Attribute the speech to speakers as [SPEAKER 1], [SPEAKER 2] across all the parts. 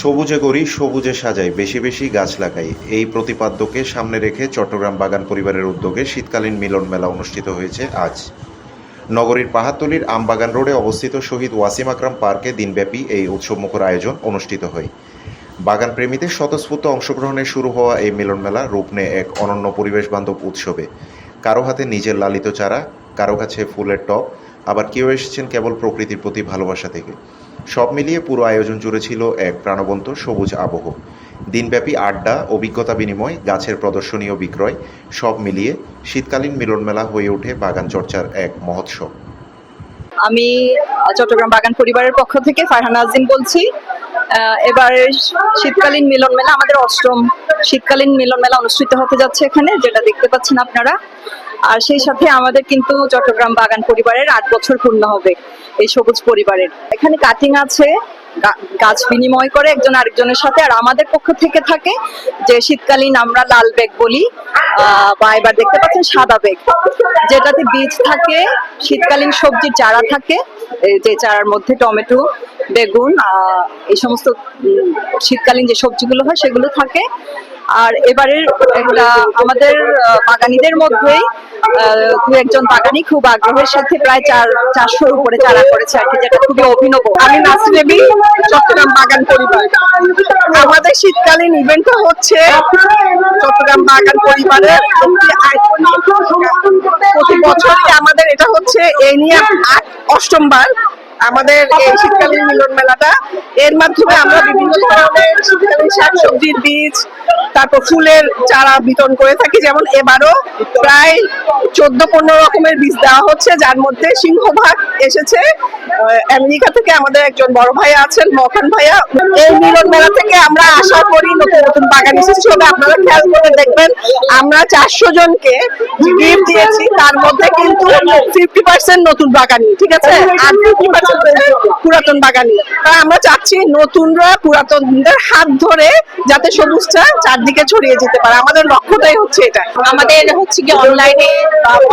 [SPEAKER 1] সবুজে গড়ি সবুজে সাজাই, বেশি বেশি গাছ লাগাই। এই প্রতিপাদ্যকে সামনে রেখে চট্টগ্রাম বাগান পরিবারের উদ্যোগে শীতকালীন মিলন মেলা অনুষ্ঠিত হয়েছে আজ। নগরীর পাহাড়তলির আমবাগান রোডে অবস্থিত শহীদ ওয়াসিম আকরাম পার্কে দিনব্যাপী এই উৎসবমুখর আয়োজন অনুষ্ঠিত হয়। বাগান প্রেমীদের স্বতঃস্ফূর্ত অংশগ্রহণে শুরু হওয়া এই মিলন মেলা রূপ নেয় এক অনন্য পরিবেশ বান্ধব উৎসবে। কারও হাতে নিজের লালিত চারা, কারও কাছে ফুলের টব আবার কেউ এসেছেন কেবল প্রকৃতির প্রতি ভালোবাসা থেকে। সব মিলিয়ে পুরো আয়োজন জুড়ে ছিল এক প্রাণবন্ত সবুজ আবহ। দিনব্যাপী আড্ডা, অভিজ্ঞতা বিনিময়, গাছের প্রদর্শনী ও বিক্রয়, সব মিলিয়ে শীতকালীন মিলন মেলা হয়ে ওঠে বাগান চর্চার এক মহোৎসব।
[SPEAKER 2] আমি চট্টগ্রাম বাগান পরিবারের পক্ষ থেকে ফারহানা আজিম বলছি। এবার শীতকালীন মিলন মেলা আমাদের অষ্টম শীতকালীন মিলন মেলা অনুষ্ঠিত হতে যাচ্ছে এখানে, যেটা দেখতে পাচ্ছেন আপনারা। আর সেই সাথে আমাদের কিন্তু চট্টগ্রাম বাগান পরিবারের আট বছর পূর্ণ হবে এই সবুজ পরিবারের। এখানে কাটিং আছে গাছ বিনিময় করে একজন আরেকজনের সাথে, আর আমাদের পক্ষ থেকে থাকে যে শীতকালীন আমরা লাল ব্যাগ বলি বা এবার দেখতে পাচ্ছেন সাদা ব্যাগ যেটাতে বীজ থাকে, শীতকালীন সবজির চারা থাকে যে চারার মধ্যে টমেটো বেগুন এই সমস্ত শীতকালীন যে সবজিগুলো হয় সেগুলো থাকে। আর এবারের একটা আমাদের বাগানীদের মধ্যেই দু একজন বাগানি খুব আগ্রহের সাথে প্রায় চার, চারশোর উপরে চারা করেছে আর কি, যেটা খুবই অভিনব।
[SPEAKER 3] আমি নাসিরেবি চট্টগ্রাম বাগান পরিবার। আমাদের শীতকালীন ইভেন্ট হচ্ছে চট্টগ্রাম বাগান পরিবারের প্রতি বছরই আমাদের এটা হচ্ছে, এই নিয়ে আট অষ্টমবার আমাদের এই শীতকালীন মিলন মেলাটা এর মাধ্যমে আমরা বিভিন্ন ধরনের শীতকালীন শাকসবজির বীজ তারপর ফুলের চারা বিতরণ করে থাকি। যেমন এবারও প্রায় চোদ্দ পনেরো রকমের বীজ দেওয়া হচ্ছে যার মধ্যে সিংহভাগ এসেছে। আমেরিকা থেকে আমাদের একজন বড় ভাই আছেন মখান ভাইয়া। এই মিলন মেলা থেকে আমরা আশা করি নতুন নতুন বাগান সৃষ্টি হবে আপনারা খেয়াল করে দেখবেন আমরা চারশো জনকে গিফট দিয়েছি। তার মধ্যে কিন্তু ফিফটি পার্সেন্ট নতুন বাগানি ঠিক আছে? আর ফিফটি পুরাতন বাগানি। তাই আমরা চাচ্ছি নতুনরা পুরাতনদের হাত ধরে যাতে সবুজটা চারদিকে ছড়িয়ে যেতে পারে। আমাদের লক্ষ্যটাই হচ্ছে এটা।
[SPEAKER 4] আমাদের হচ্ছে গিয়ে অনলাইনে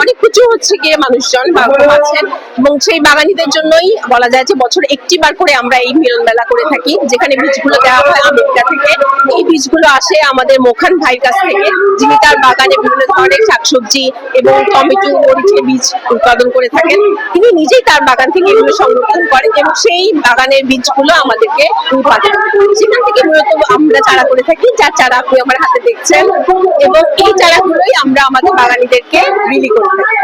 [SPEAKER 4] অনেক কিছু হচ্ছে গিয়ে মানুষজন বাগান আছেন। এবং সেই বাগানীদের জন্যই বলা যায় যে বছর একটি বার করে আমরা এই মিলন মেলা করে থাকি। যেখানে বীজগুলো দেওয়া হয় আমেরিকা থেকে। বীজগুলো আসে আমাদের মোখান ভাইয়ের কাছ থেকে। যিনি তার বাগানে বিভিন্ন ধরনের শাকসবজি এবং টমেটো মরিচের বীজ উৎপাদন করে থাকেন। তিনি নিজেই তার বাগান থেকে এগুলো সংরক্ষণ করেন এবং সেই বাগানের বীজগুলো আমাদেরকে উৎপাদন সেখান থেকে মূলত আমরা চারা করে থাকি যার চারা আপনি আমার হাতে দেখছেন। এবং এই চারাগুলোই আমরা আমাদের বাগানীদেরকে বিলি করে থাকি।